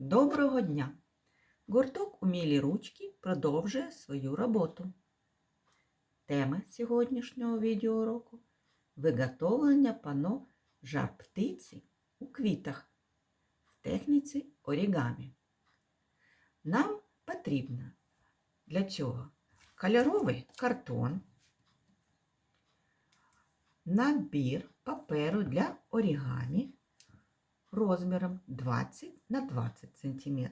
Доброго дня! Гурток Умілі ручки продовжує свою роботу. Тема сьогоднішнього відеоуроку – виготовлення пано жар птиці у квітах в техніці орігамі. Нам потрібно для цього кольоровий картон, набір паперу для орігамі, розміром 20 на 20 см,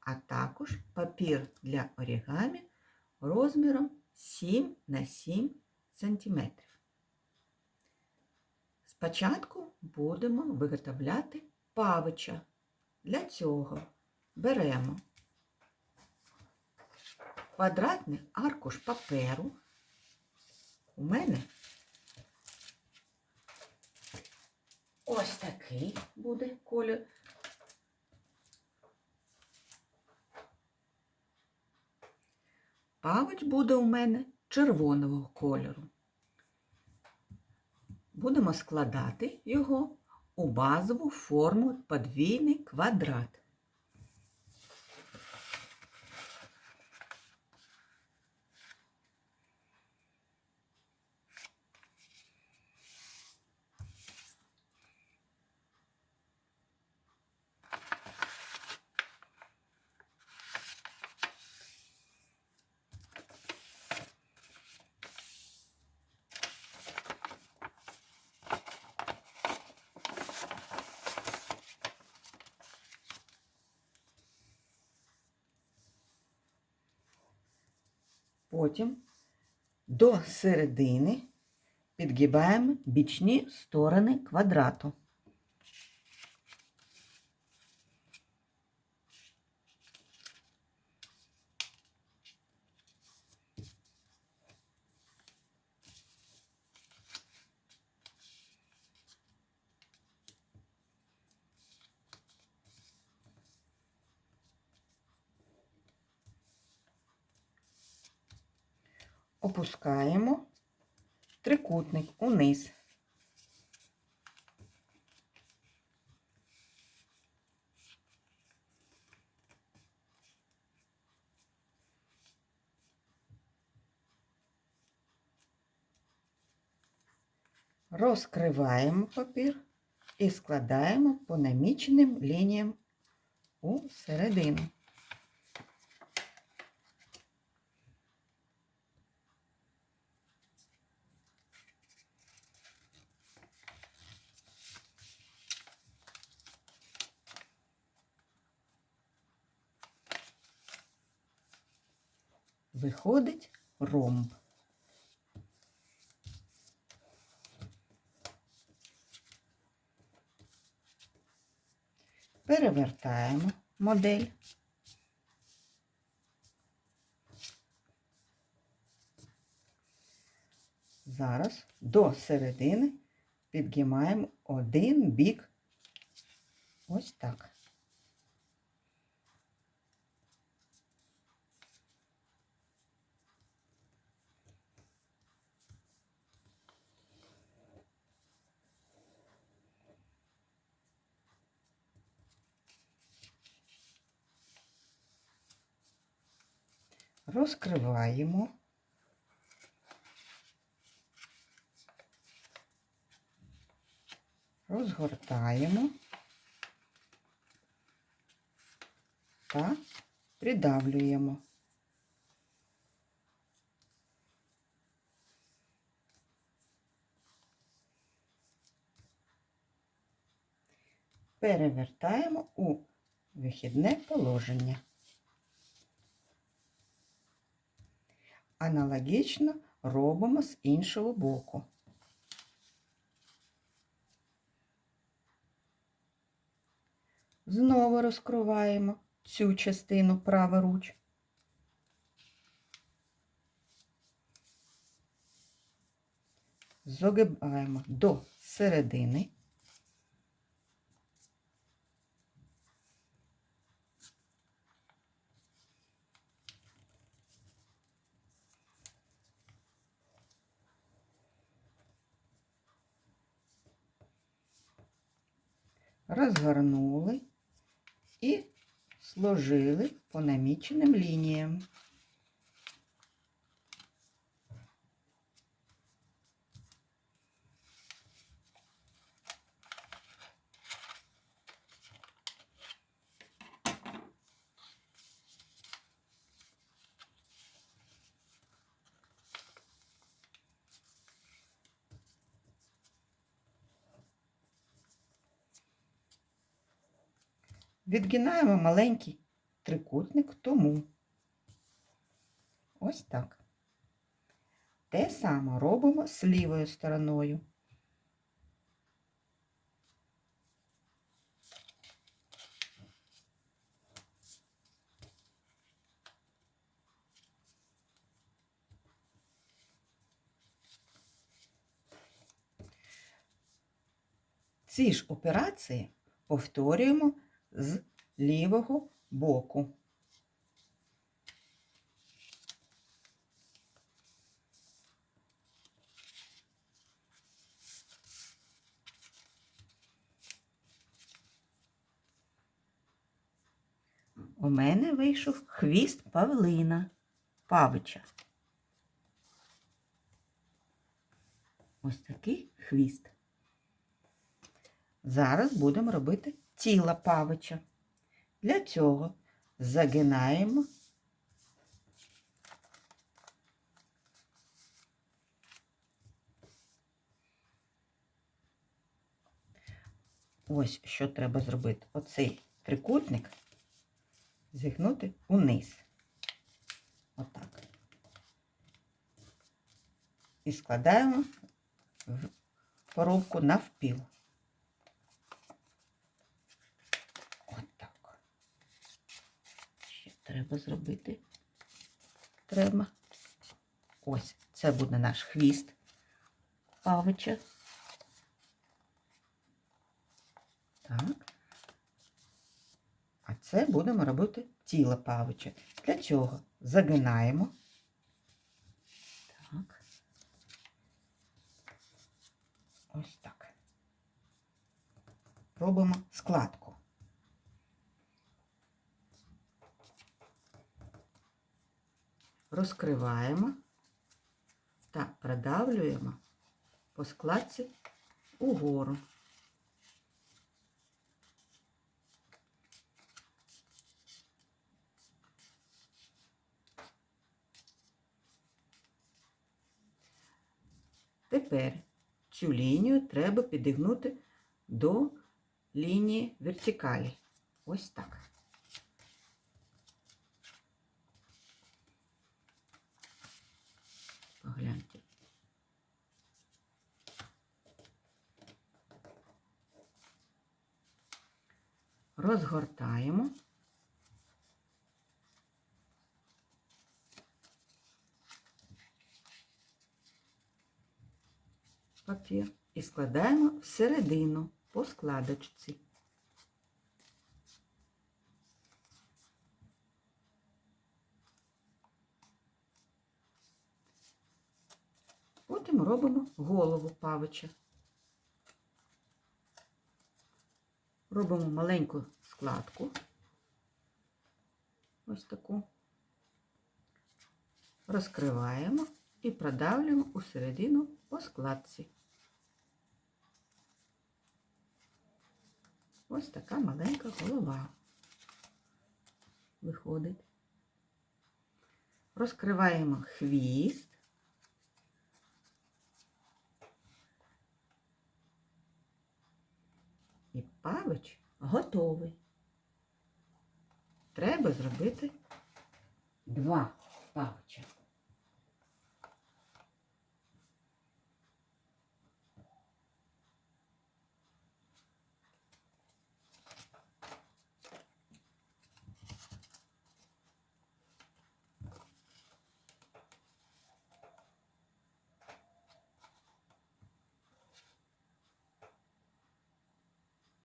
а також папір для орігамі розміром 7 на 7 см. Спочатку будемо виготовляти павича. Для цього беремо квадратний аркуш паперу. У мене Ось такий буде колір. Павич буде у мене червоного кольору. Будемо складати його у базову форму подвійний квадрат. Потім до середини підгибаємо бічні сторони квадрату. Опускаємо трикутник униз. Розкриваємо папір і складаємо по наміченим лініям у середину. Виходить ромб. Перевертаємо модель. Зараз до середини підгимаємо один бік ось так. Розкриваємо. Розгортаємо та придавлюємо. Перевертаємо у вихідне положення. Аналогічно робимо з іншого боку. Знову розкриваємо цю частину праворуч. Загибаємо до середини. Розгорнули і сложили по наміченим лініям. Відгинаємо маленький трикутник тому. Ось так. Те саме робимо з лівою стороною. Ці ж операції повторюємо з лівого боку. У мене вийшов хвіст павлина, павича. Ось такий хвіст. Зараз будемо робити тіла павича. Для цього загинаємо ось що треба зробити. Оцей трикутник зігнути униз. Отак. І складаємо в поробку навпіл. Отак. Ще треба зробити. Треба. Ось, це буде наш хвіст павича. Так. А це будемо робити тіло павича. Для цього загинаємо. Так. Ось так. Робимо складку. Розкриваємо та продавлюємо по складці угору. Тепер цю лінію треба підігнути до лінії вертикалі. Ось так. Розгортаємо. папір і складаємо всередину по складочці. Потім робимо голову павича. Робимо маленьку складку, ось таку, розкриваємо і продавлюємо у середину по складці. Ось така маленька голова виходить. Розкриваємо хвіст. І павич готовий. Треба зробити два павича.